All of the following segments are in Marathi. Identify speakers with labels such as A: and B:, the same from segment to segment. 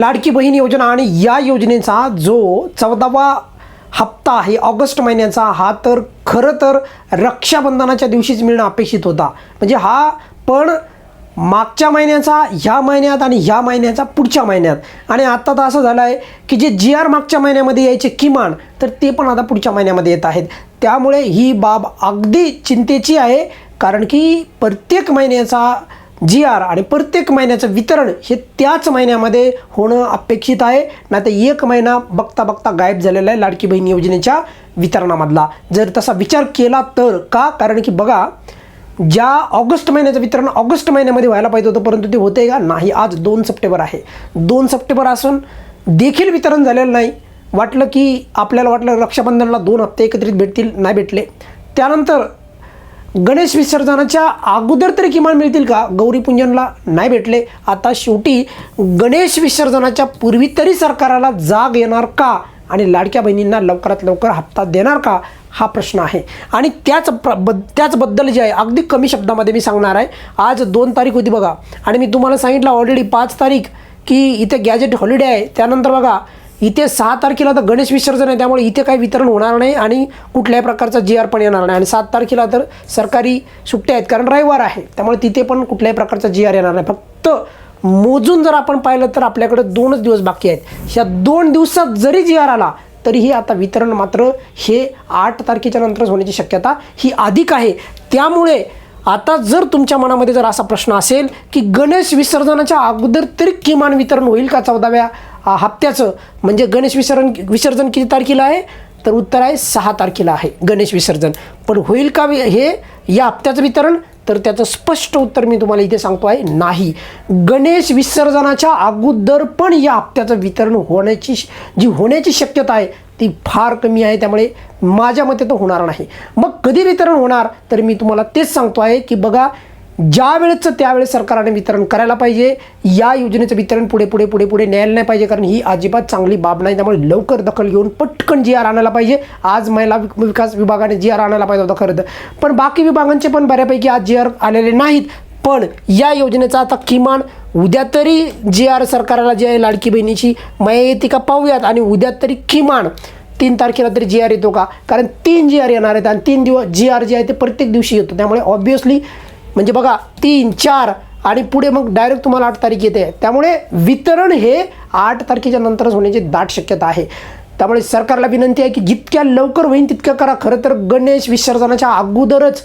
A: लाडकी बहीण योजना आणि या योजनेचा जो चौदावा हप्ता आहे ऑगस्ट महिन्याचा हा तर खरं तर रक्षाबंधनाच्या दिवशीच मिळणं अपेक्षित होता. म्हणजे हा पण मागच्या महिन्याचा ह्या महिन्यात आणि ह्या महिन्याचा पुढच्या महिन्यात. आणि आत्ता तर असं झालं आहे की जे जी आर मागच्या महिन्यामध्ये यायचे किमान तर ते पण आता पुढच्या महिन्यामध्ये येत आहेत. त्यामुळे ही बाब अगदी चिंतेची आहे कारण की प्रत्येक महिन्याचा जी आर आणि प्रत्येक महिन्याचं वितरण हे त्याच महिन्यामध्ये होणं अपेक्षित आहे. नाही तर एक महिना बघता बघता गायब झालेला आहे लाडकी बहीण योजनेच्या वितरणामधला. जर तसा विचार केला तर का? कारण की बघा ज्या ऑगस्ट महिन्याचं वितरण ऑगस्ट महिन्यामध्ये व्हायला पाहिजे होतं परंतु ते होते का? नाही आज दोन सप्टेंबर आहे. दोन सप्टेंबर असून देखील वितरण झालेलं नाही. वाटलं की आपल्याला वाटलं रक्षाबंधनला दोन हप्ते एकत्रित भेटतील नाही भेटले. त्यानंतर गणेश विसर्जनाच्या अगोदर तरी किमान मिळतील का? गौरीपूजनला नाही भेटले. आता शेवटी गणेश विसर्जनाच्या पूर्वी तरी सरकाराला जाग येणार का? आणि लाडक्या बहिणींना लवकरात लवकर हप्ता देणार का? हा प्रश्न आहे. आणि त्याच प्र ब त्याचबद्दल जे आहे अगदी कमी शब्दामध्ये मी सांगणार आहे. आज दोन तारीख होती बघा. आणि मी तुम्हाला सांगितलं ऑलरेडी पाच तारीख की इथे गॅजेट हॉलिडे आहे. त्यानंतर बघा इथे सहा तारखेला तर गणेश विसर्जन आहे त्यामुळे इथे काही वितरण होणार नाही आणि कुठल्याही प्रकारचा जी आर पण येणार नाही. आणि सात तारखेला तर सरकारी सुट्ट्या आहेत कारण रविवार आहे. त्यामुळे तिथे पण कुठल्याही प्रकारचा जी आर येणार नाही. फक्त मोजून जर आपण पाहिलं तर आपल्याकडे दोनच दिवस बाकी आहेत. ह्या दोन दिवसात जरी जी आर आला तरीही आता वितरण मात्र हे आठ तारखेच्या नंतरच होण्याची शक्यता ही अधिक आहे. त्यामुळे आता जर तुमच्या मनामध्ये जर असा प्रश्न असेल की गणेश विसर्जनाच्या अगोदर तरी किमान वितरण होईल का चौदाव्या हप्त्याचं म्हणजे गणेश विसर्जन विसर्जन किती तारखेला आहे? तर उत्तर आहे सहा तारखेला आहे गणेश विसर्जन. पण होईल का हे? या हप्त्याचं वितरण? तर त्याचं स्पष्ट उत्तर मी तुम्हाला इथे सांगतो आहे नाही. गणेश विसर्जनाच्या अगोदर पण या हप्त्याचं वितरण होण्याची श- जी होण्याची शक्यता आहे ती फार कमी आहे. त्यामुळे माझ्या मते तो होणार नाही. मग कधी वितरण होणार? तर मी तुम्हाला तेच सांगतो आहे की बघा ज्या वेळेचं त्यावेळेस सरकारने वितरण करायला पाहिजे या योजनेचं वितरण पुढे पुढे पुढे पुढे न्यायला नाही पाहिजे कारण ही अजिबात चांगली बाब नाही. त्यामुळे लवकर दखल घेऊन पटकन जी आर आणायला पाहिजे. आज महिला विकास विभागाने जी आर आणायला पाहिजे होता खरं तर. पण बाकी विभागांचे पण बऱ्यापैकी आज जी आर आलेले नाहीत. पण या योजनेचा आता किमान उद्या तरी जी आर सरकारला जी आहे लाडकी बहिणीची मयतिका का पाहूयात आणि उद्या तरी किमान तीन तारखेला तरी जी आर येतो का? कारण तीन जी आर येणार आहेत आणि तीन दिवस जी आर जे आहे ते प्रत्येक दिवशी येतो. त्यामुळे ऑब्वियसली म्हणजे बघा तीन चार आणि पुढे मग डायरेक्ट तुम्हाला आठ तारीख येते. त्यामुळे वितरण हे आठ तारखेच्या नंतरच होण्याची दाट शक्यता आहे. त्यामुळे सरकारला विनंती आहे की जितक्या लवकर होईल तितक्या करा. खरं तर गणेश विसर्जनाच्या अगोदरच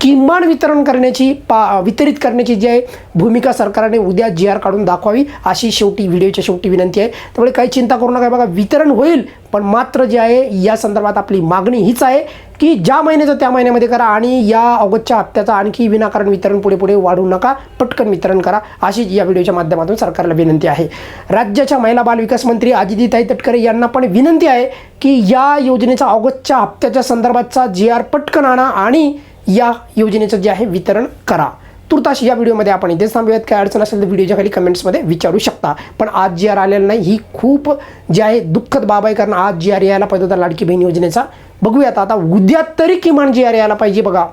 A: किमान वितरण करण्याची पा वितरित करण्याची जी आहे भूमिका सरकारने उद्या जी आर काढून दाखवावी अशी शेवटी व्हिडिओच्या शेवटी विनंती आहे. त्यामुळे काही चिंता करू नका. बघा वितरण होईल पण मात्र जे आहे या संदर्भात आपली मागणी हीच आहे की ज्या महिन्याचं त्या महिन्यामध्ये करा आणि या ऑगस्टच्या हप्त्याचा आणखी विनाकारण वितरण पुढे पुढे वाढू नका पटकन वितरण करा अशी या व्हिडिओच्या माध्यमातून सरकारला विनंती आहे. राज्याच्या महिला बाल विकास मंत्री अजितीताई तटकरे यांना पण विनंती आहे की या योजनेचा ऑगस्टच्या हप्त्याच्या संदर्भातचा जी आर पटकन आणा आणि या योजनेचं जे आहे वितरण करा. तुर्ताशी या व्हिडिओमध्ये आपण इथेच थांबूयात. काय अडचण असेल तर व्हिडिओच्या खाली कमेंट्समध्ये विचारू शकता. पण आज जी आर आलेलं नाही ही खूप जे आहे दुःखद बाब आहे. कारण आज जी आर यायला पाहिजे होता लाडकी बहीण योजनेचा. बघूयात आता उद्या तरी किमान जी आर यायला पाहिजे बघा.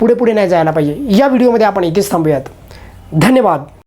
A: पुढे पुढे नाही जायला पाहिजे. या व्हिडिओमध्ये आपण इथेच थांबूयात. धन्यवाद.